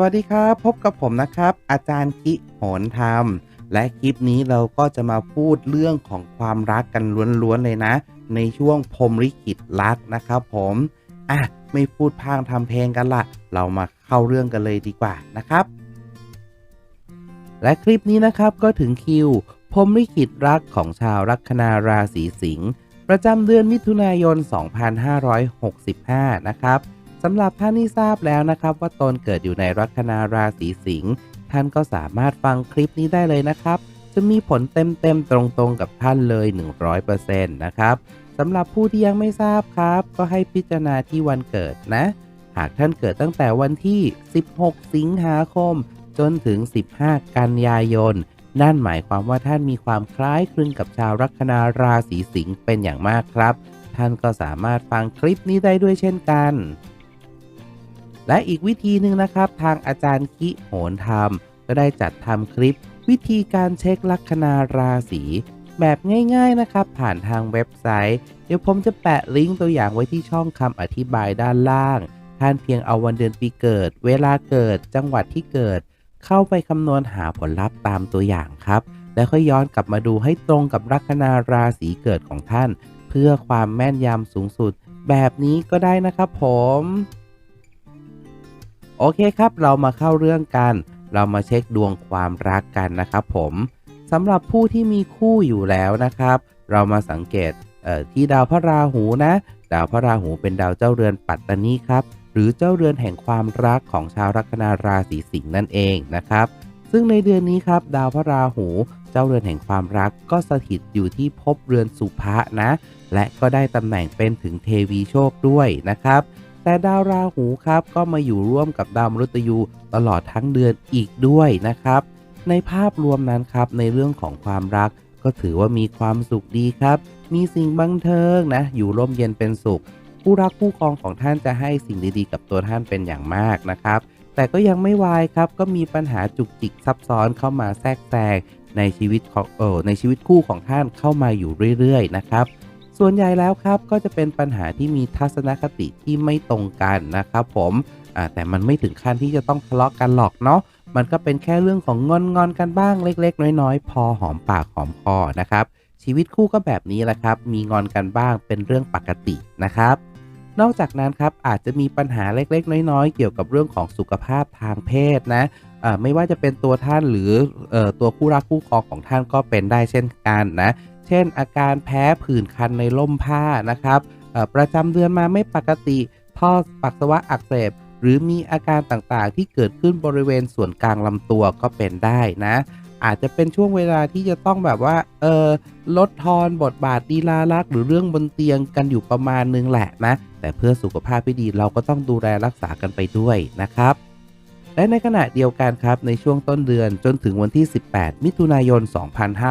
วัสดีครับ พบกับผมนะครับ อาจารย์คิโหนธรรม และคลิปนี้เราก็จะมาพูดเรื่องของความรักกันล้วนๆเลยนะ ในช่วงพรมลิขิตรักนะครับผมอะไม่พูดพางทำเพลงกันละเรามาเข้าเรื่องกันเลยดีกว่านะครับ และคลิปนี้นะครับก็ถึงคิวพรมลิขิตรักของชาวลัคนาราศีสิงห์ประจำเดือนมิถุนายน 2565 นะครับ สำหรับท่านที่ทราบแล้วนะครับ ว่าตนเกิดอยู่ในลัคนาราศีสิงห์ท่านก็สามารถฟังคลิปนี้ได้เลยนะครับ จะมีผลเต็มๆตรงๆกับท่านเลย 100%นะครับสำหรับผู้ที่ยังไม่ทราบครับ ก็ให้พิจารณาที่วันเกิดนะ หากท่านเกิดตั้งแต่วันที่ 16 สิงหาคม จนถึง 15 กันยายน นั่นหมายความว่าท่านมีความคล้ายคลึงกับชาวลัคนาราศีสิงห์เป็นอย่างมากครับ ท่านก็สามารถฟังคลิปนี้ได้ด้วยเช่นกัน และอีกวิธีหนึ่งนะครับ ทางอาจารย์คิโหนธรรม ก็ได้จัดทำคลิป วิธีการเช็คลัคนาราศีแบบง่ายๆนะครับ ผ่านทางเว็บไซต์ เดี๋ยวผมจะแปะลิงก์ตัวอย่างไว้ที่ช่องคำอธิบายด้านล่าง ท่านเพียงเอาวันเดือนปีเกิด เวลาเกิด จังหวัดที่เกิด เข้าไปคำนวณหาผลลัพธ์ตามตัวอย่างครับ แล้วค่อยย้อนกลับมาดูให้ตรงกับลัคนาราศีเกิดของท่าน เพื่อความแม่นยำสูงสุด แบบนี้ก็ได้นะครับผม โอเคครับ เรามาเข้าเรื่องกัน เรามาเช็คดวงความรักกันนะครับผมสำหรับผู้ที่มีคู่อยู่แล้วนะครับ เรามาสังเกตที่ดาวพระราหูนะ ดาวพระราหูเป็นดาวเจ้าเรือนปัตตานีครับ หรือเจ้าเรือนแห่งความรักของชาวลัคนาราศีสิงห์นั่นเองนะครับ ซึ่งในเดือนนี้ครับ ดาวพระราหูเจ้าเรือนแห่งความรักก็สถิตอยู่ที่ภพเรือนสุภะนะ และก็ได้ตำแหน่งเป็นถึงเทวีโชคด้วยนะครับ แต่ดาวราหูครับก็มาอยู่ร่วมกับดาวมฤตยูตลอดทั้งเดือนอีกด้วยนะครับ ในภาพรวมนั้นครับในเรื่องของความรัก ก็ถือว่ามีความสุขดีครับ มีสิ่งบันเทิงนะ อยู่ร่มเย็นเป็นสุข ผู้รักผู้ครองของท่านจะให้สิ่งดีๆ กับตัวท่านเป็นอย่างมากนะครับ แต่ก็ยังไม่วายครับก็มีปัญหาจุกจิกซับซ้อนเข้ามาแทรกแซงในชีวิตของเออในชีวิตคู่ของท่านเข้ามาอยู่เรื่อยๆนะครับ ส่วนใหญ่แล้วครับก็จะเป็นปัญหาที่มีทัศนคติที่ไม่ตรงกันนะครับผมแต่มันไม่ถึงขั้นที่จะต้องทะเลาะกันหรอกเนาะมันก็เป็นแค่เรื่องของงอนงอนกันบ้างเล็ก ๆ น้อยๆ พอหอมปากหอมคอนะครับ ชีวิตคู่ก็แบบนี้แหละครับ มีงอนกันบ้างเป็นเรื่องปกตินะครับ นอกจากนั้นครับอาจจะมีปัญหาเล็กๆ น้อยๆ เกี่ยวกับเรื่องของสุขภาพทางเพศนะไม่ว่าจะเป็นตัวท่านหรืออตัวคู่รักคู่ครองของท่านก็เป็นได้เช่นกันนะ เช่น อาการแพ้ผื่นคันในล่มผ้านะครับประจำเดือนมาไม่ปกติท่อปัสสาวะอักเสบหรือมีอาการต่างๆ ที่เกิดขึ้นบริเวณส่วนกลางลำตัวก็เป็นได้นะ อาจจะเป็นช่วงเวลาที่จะต้องแบบว่าเออลดทอนบทบาทดีลารักหรือเรื่องบนเตียงกันอยู่ประมาณนึงแหละนะ แต่เพื่อสุขภาพที่ดีเราก็ต้องดูแลรักษากันไปด้วยนะครับ และในขณะเดียวกันครับในช่วงต้นเดือนจนถึงวันที่ 18 มิถุนายน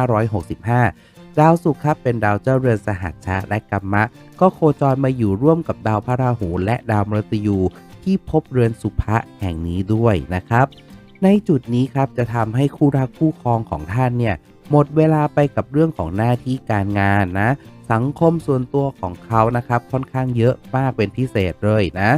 2565 ดาวศุกร์ครับเป็นดาวเจ้าเรือนสหัชชะและกัมมะ ก็โคจรมาอยู่ร่วมกับดาวพระราหู และดาวมฤตยูที่พบเรือนสุภะแห่งนี้ด้วยนะครับ ในจุดนี้ครับจะทำให้คู่รักคู่ครองของท่านเนี่ยหมดเวลาไปกับเรื่องของหน้าที่การงานนะ สังคมส่วนตัวของเขานะครับค่อนข้างเยอะมากเป็นพิเศษเลยนะ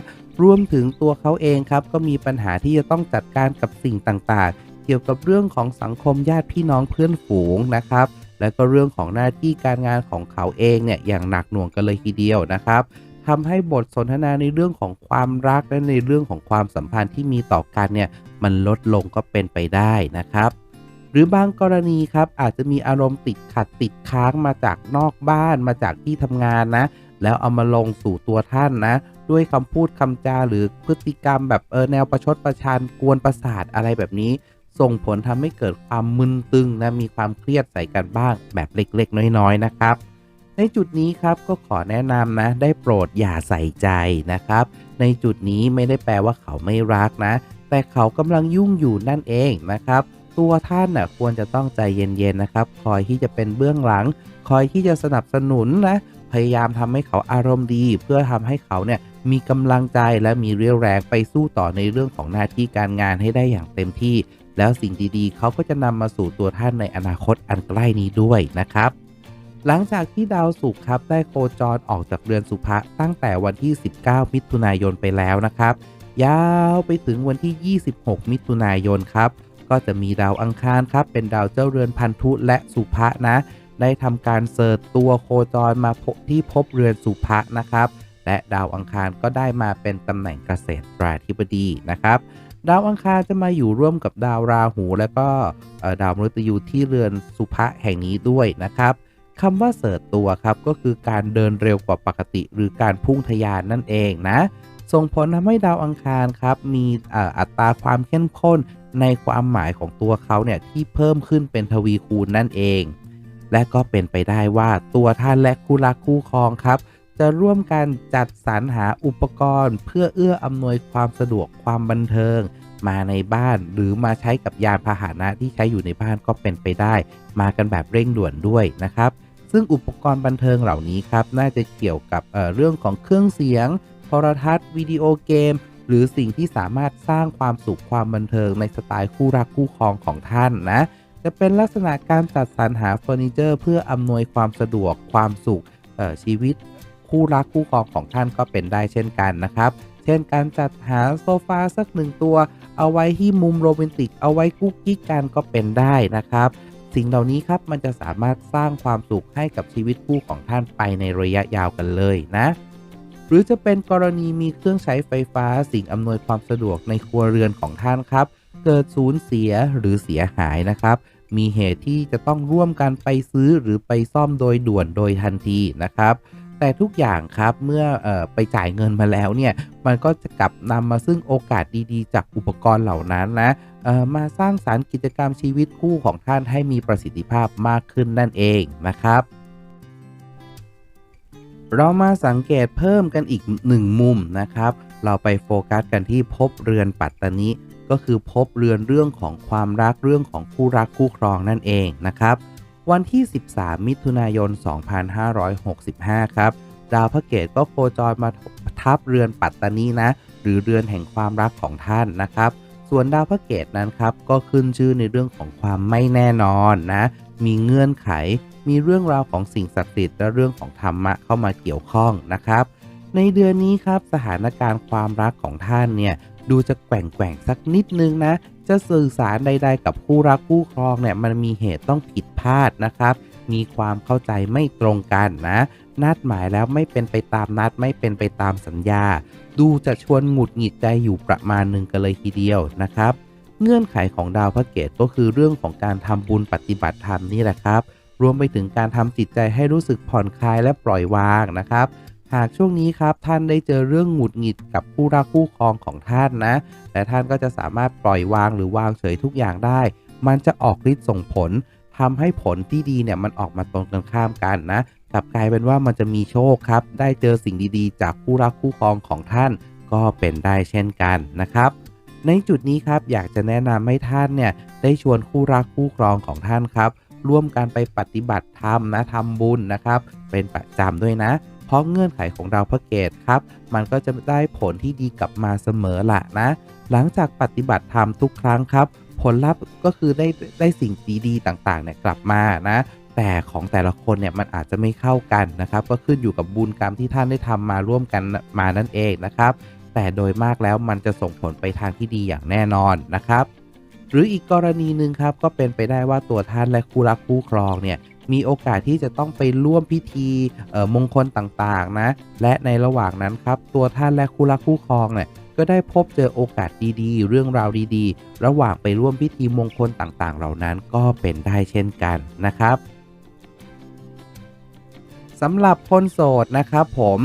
รวมถึงตัวเขาเองครับก็มีปัญหาที่จะต้องจัดการกับสิ่งต่างๆ เกี่ยวกับเรื่องของสังคมญาติพี่น้องเพื่อนฝูงนะครับ และก็เรื่องของหน้าที่การงานของเขาเองเนี่ยอย่างหนักหน่วงกันเลยทีเดียวนะครับทำให้บทสนทนาในเรื่องของความรักและในเรื่องของความสัมพันธ์ที่มีต่อกันเนี่ยมันลดลงก็เป็นไปได้นะครับหรือบางกรณีครับอาจจะมีอารมณ์ติดขัดติดค้างมาจากนอกบ้านมาจากที่ทำงานนะ แล้วเอามาลงสู่ตัวท่านนะ ด้วยคำพูดคำจาหรือพฤติกรรมแบบเออแนวประชดประชันกวนประสาทอะไรแบบนี้ ส่งผลทำให้เกิดความมึนตึงนะมีความเครียดใส่กันบ้างแบบเล็กๆ น้อยๆนะครับ ในจุดนี้ครับก็ขอแนะนำนะ ได้โปรดอย่าใส่ใจนะครับ ในจุดนี้ไม่ได้แปลว่าเขาไม่รักนะ แต่เขากำลังยุ่งอยู่นั่นเองนะครับ ตัวท่านนะ่ะควรจะต้องใจเย็นๆนะครับ คอยที่จะเป็นเบื้องหลัง คอยที่จะสนับสนุนนะพยายามทำให้เขาอารมณ์ดี เพื่อทำให้เขาเนี่ยมีกำลังใจและมีเรี่ยวแรงไปสู้ต่อในเรื่องของหน้าที่การงานให้ได้อย่างเต็มที่ แล้วสิ่งดีๆ เขาก็จะนำมาสู่ตัวท่านในอนาคตอันใกล้นี้ด้วยนะครับ หลังจากที่ดาวศุกร์ครับได้โคจรออกจากเรือนสุภะตั้งแต่วันที่ 19 มิถุนายนไปแล้วนะครับ ยาวไปถึงวันที่ 26 มิถุนายนครับ ก็จะมีดาวอังคารครับ เป็นดาวเจ้าเรือนพันธุและสุภะนะ ได้ทำการเสิร์ชตัวโคจรมาพบที่พบเรือนสุภะนะครับ และดาวอังคารก็ได้มาเป็นตำแหน่งเกษตราธิบดีนะครับ ดาวอังคารจะมาอยู่ร่วมกับดาวราหู และก็ดาวมฤตยูที่เรือนสุภะแห่งนี้ด้วยนะครับคำว่าเสิร์ชตัวครับก็คือการเดินเร็วกว่าปกติ หรือการพุ่งทะยานนั่นเองนะ ส่งผลทำให้ดาวอังคารครับ มีอัตราความเข้มข้นในความหมายของตัวเขาเนี่ยที่เพิ่มขึ้นเป็นทวีคูณนั่นเอง และก็เป็นไปได้ว่าตัวท่านและคู่รักคู่ครองครับ จะร่วมกันจัดสรรหาอุปกรณ์ เพื่อเอื้ออำนวยความสะดวกความบันเทิง มาในบ้านหรือมาใช้กับยานพาหนะที่ใช้อยู่ในบ้านก็เป็นไปได้ มากันแบบเร่งด่วนด้วยนะครับ ซึ่งอุปกรณ์บันเทิงเหล่านี้ครับ น่าจะเกี่ยวกับเเรื่องของเครื่องเสียง โทรทัศน์ วิดีโอเกม หรือสิ่งที่สามารถสร้างความสุขความบันเทิงในสไตล์คู่รักคู่ครองของท่านนะ จะเป็นลักษณะการจัดสรรหาเฟอร์นิเจอร์ เพื่ออำนวยความสะดวกความสุขชีวิต คู่รักคู่ครองของท่านก็เป็นได้เช่นกันนะครับ เช่นการจัดหาโซฟาสักหนึ่งตัว เอาไว้ที่มุมโรแมนติก เอาไว้กุ๊กกิ๊กกันก็เป็นได้นะครับ สิ่งเหล่านี้ครับมันจะสามารถสร้างความสุขให้กับชีวิตคู่ของท่านไปในระยะยาวกันเลยนะหรือจะเป็นกรณีมีเครื่องใช้ไฟฟ้าสิ่งอำนวยความสะดวกในครัวเรือนของท่านครับ เกิดสูญเสียหรือเสียหายนะครับ มีเหตุที่จะต้องร่วมกันไปซื้อหรือไปซ่อมโดยด่วนโดยทันทีนะครับ แต่ทุกอย่างครับเมื่อออไปจ่ายเงินมาแล้วเนี่ยมันก็จะกลับนำมาซึ่งโอกาสดีๆ จากอุปกรณ์เหล่านั้นนะมาสร้างสารรค์กิจกรรมชีวิตคู่ของท่านให้มีประสิทธิภาพมากขึ้นนั่นเองนะครับเรามาสังเกตเพิ่มกันอีกหนึ่งมุมนะครับ เราไปโฟกัสกันที่ภพเรือนปัตตานิก็คือภพเรือนเรื่องของความรักเรื่องของคู่รักคู่ครองนั่นเองนะครับ วันที่ 13 มิถุนายน 2565 ครับ ดาวพระเกตก็โคจรมาทับเรือนปัตตานีนะ หรือเรือนแห่งความรักของท่านนะครับ ส่วนดาวพระเกตนั้นครับ ก็ขึ้นชื่อในเรื่องของความไม่แน่นอนนะ มีเงื่อนไข มีเรื่องราวของสิ่งศักดิ์สิทธิ์และเรื่องของธรรมะเข้ามาเกี่ยวข้องนะครับ ในเดือนนี้ครับสถานการณ์ความรักของท่านเนี่ยดูจะแกว่งแกว่งสักนิดนึงนะ จะสื่อสารใด ๆ กับคู่รักคู่ครองเนี่ยมันมีเหตุต้องผิดพลาดนะครับ มีความเข้าใจไม่ตรงกันนะ นัดหมายแล้วไม่เป็นไปตามนัดไม่เป็นไปตามสัญญา ดูจะชวนหงุดหงิดใจอยู่ประมาณหนึ่งกันเลยทีเดียวนะครับเงื่อนไขของดาวพระเกตก็คือเรื่องของการทำบุญปฏิบัติธรรมนี่แหละครับ รวมไปถึงการทำจิตใจให้รู้สึกผ่อนคลายและปล่อยวางนะครับ หากช่วงนี้ครับท่านได้เจอเรื่องหงุดหงิดกับคู่รักคู่ครองของท่านนะแต่ท่านก็จะสามารถปล่อยวางหรือวางเฉยทุกอย่างได้ มันจะออกฤทธิ์ส่งผลทำให้ผลที่ดีเนี่ยมันออกมาตรงกันข้ามกันนะกลับกลายเป็นว่ามันจะมีโชคครับ ได้เจอสิ่งดีๆ จากคู่รักคู่ครองของท่าน ก็เป็นได้เช่นกันนะครับ ในจุดนี้ครับอยากจะแนะนำให้ท่านเนี่ยได้ชวนคู่รักคู่ครองของท่านครับ ร่วมกันไปปฏิบัติธรรมนะทำบุญนะครับ เป็นประจำด้วยนะ เพราะเงื่อนไขของดาวพระเกตครับ มันก็จะได้ผลที่ดีกลับมาเสมอละนะ หลังจากปฏิบัติธรรมทุกครั้งครับ ผลลัพธ์ก็คือได้ได้สิ่งดีๆต่างๆเนี่ยกลับมานะแต่ของแต่ละคนเนี่ยมันอาจจะไม่เข้ากันนะครับ ก็ขึ้นอยู่กับบุญกรรมที่ท่านได้ทำมาร่วมกันมานั่นเองนะครับ แต่โดยมากแล้วมันจะส่งผลไปทางที่ดีอย่างแน่นอนนะครับ หรืออีกกรณีหนึ่งครับก็เป็นไปได้ว่าตัวท่านและคู่รักคู่ครองเนี่ย มีโอกาสที่จะต้องไปร่วมพิธีมงคลต่างๆนะ และในระหว่างนั้นครับ ตัวท่านและคู่รักคู่ครองเนี่ยก็ได้พบเจอโอกาสดีๆ เรื่องราวดีๆ ระหว่างไปร่วมพิธีมงคลต่างๆ เหล่านั้นก็เป็นได้เช่นกันนะครับสำหรับคนโสดนะครับผม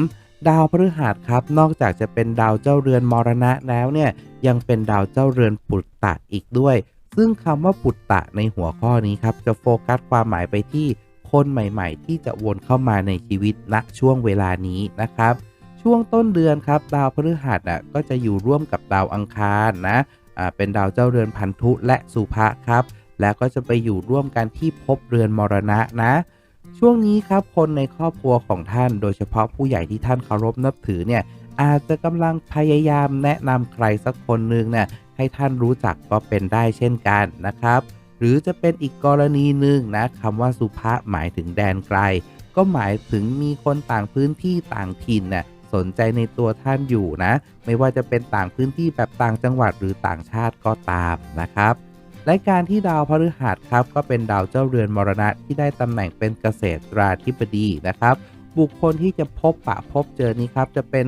ดาวพฤหัสครับ นอกจากจะเป็นดาวเจ้าเรือนมรณะแล้วเนี่ยยังเป็นดาวเจ้าเรือนปุตตะอีกด้วย ซึ่งคำว่าปุตตะในหัวข้อนี้ครับ จะโฟกัสความหมายไปที่คนใหม่ๆ ที่จะวนเข้ามาในชีวิตณช่วงเวลานี้นะครับ ช่วงต้นเดือนครับ ดาวพฤหัสอะก็จะอยู่ร่วมกับดาวอังคารนะอ่าเป็นดาวเจ้าเรือนพันธุและสุภะครับ แล้วก็จะไปอยู่ร่วมกันที่ภพเรือนมรณะนะ ช่วงนี้ครับคนในครอบครัวของท่าน โดยเฉพาะผู้ใหญ่ที่ท่านเคารพนับถือเนี่ยอาจจะกำลังพยายามแนะนำใครสักคนหนึ่งเนี่ย ให้ท่านรู้จักก็เป็นได้เช่นกันนะครับ หรือจะเป็นอีกกรณีหนึ่งนะคำว่าสุภะหมายถึงแดนไกล ก็หมายถึงมีคนต่างพื้นที่ต่างถิ่นน่ะสนใจในตัวท่านอยู่นะ ไม่ว่าจะเป็นต่างพื้นที่แบบต่างจังหวัดหรือต่างชาติก็ตามนะครับ และการที่ดาวพฤหัสครับ ก็เป็นดาวเจ้าเรือนมรณะที่ได้ตำแหน่งเป็นเกษตราธิบดีนะครับ บุคคลที่จะพบปะพบเจอนี้ครับจะเป็น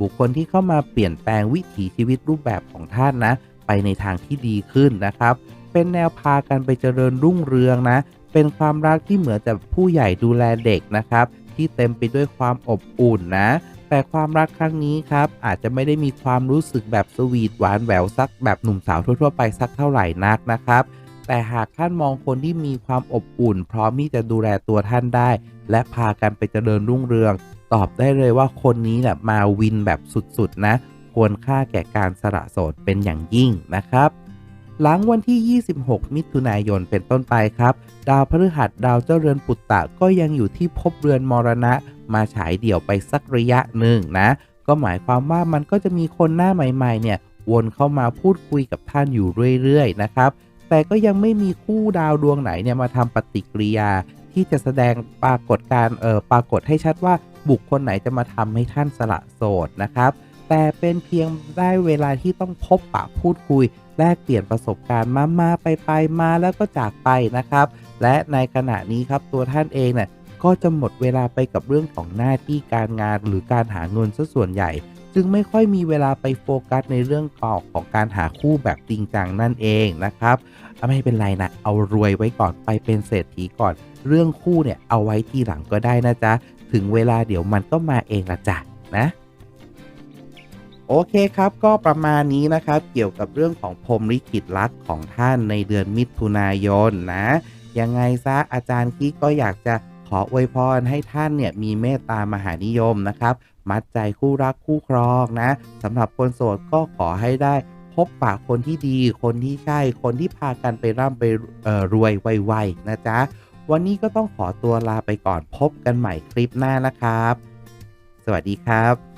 บุคคลที่เข้ามาเปลี่ยนแปลงวิถีชีวิตรูปแบบของท่านนะ ไปในทางที่ดีขึ้นนะครับ เป็นแนวพากันไปเจริญรุ่งเรืองนะ เป็นความรักที่เหมือนจะผู้ใหญ่ดูแลเด็กนะครับ ที่เต็มไปด้วยความอบอุ่นนะ แต่ความรักครั้งนี้ครับ อาจจะไม่ได้มีความรู้สึกแบบสวีทหวานแหววสักแบบหนุ่มสาวทั่วๆไปสักเท่าไหร่นักนะครับแต่หากท่านมองคนที่มีความอบอุ่น พร้อมที่จะดูแลตัวท่านได้ และพากันไปเจริญรุ่งเรือง ตอบได้เลยว่าคนนี้แหละมาวินแบบสุดๆ นะ ควรค่าแก่การสละโสดเป็นอย่างยิ่งนะครับ หลังวันที่ 26 มิถุนายนเป็นต้นไปครับ ดาวพฤหัสดาวเจ้าเรือนปุตตะก็ยังอยู่ที่ภพเรือนมรณะ มาฉายเดี่ยวไปสักระยะหนึ่งนะ ก็หมายความว่ามันก็จะมีคนหน้าใหม่ๆ เนี่ย วนเข้ามาพูดคุยกับท่านอยู่เรื่อยๆ นะครับ แต่ก็ยังไม่มีคู่ดาวดวงไหนเนี่ยมาทำปฏิกิริยาที่จะแสดงปรากฏการณ์เออปรากฏให้ชัดว่า บุคคลไหนจะมาทำให้ท่านสละโสดนะครับ แต่เป็นเพียงได้เวลาที่ต้องพบปะพูดคุย แลกเปลี่ยนประสบการณ์มามาไปไปมาแล้วก็จากไปนะครับ และในขณะนี้ครับตัวท่านเองเนี่ยก็จะหมดเวลาไปกับเรื่องของหน้าที่การงานหรือการหาเงินซะส่วนใหญ่ จึงไม่ค่อยมีเวลาไปโฟกัสในเรื่องของของการหาคู่แบบจริงจังนั่นเองนะครับไม่เป็นไรนะเอารวยไว้ก่อนไปเป็นเศรษฐีก่อน เรื่องคู่เนี่ยเอาไว้ทีหลังก็ได้นะจ๊ะ ถึงเวลาเดี๋ยวมันก็มาเองละจ้ะนะโอเคครับก็ประมาณนี้นะครับเกี่ยวกับเรื่องของพรมลิขิตลักของท่านในเดือนมิถุนายนนะยังไงซะอาจารย์กิ๊กก็อยากจะขออวยพรให้ท่านเนี่ยมีเมตตามหานิยมนะครับ มัดใจคู่รักคู่ครองนะสำหรับคนโสดก็ขอให้ได้พบปะคนที่ดี คนที่ใช่ คนที่พากันไปร่ำไปรวยไวๆนะจ๊ะ วันนี้ก็ต้องขอตัวลาไปก่อนพบกันใหม่คลิปหน้านะครับ สวัสดีครับ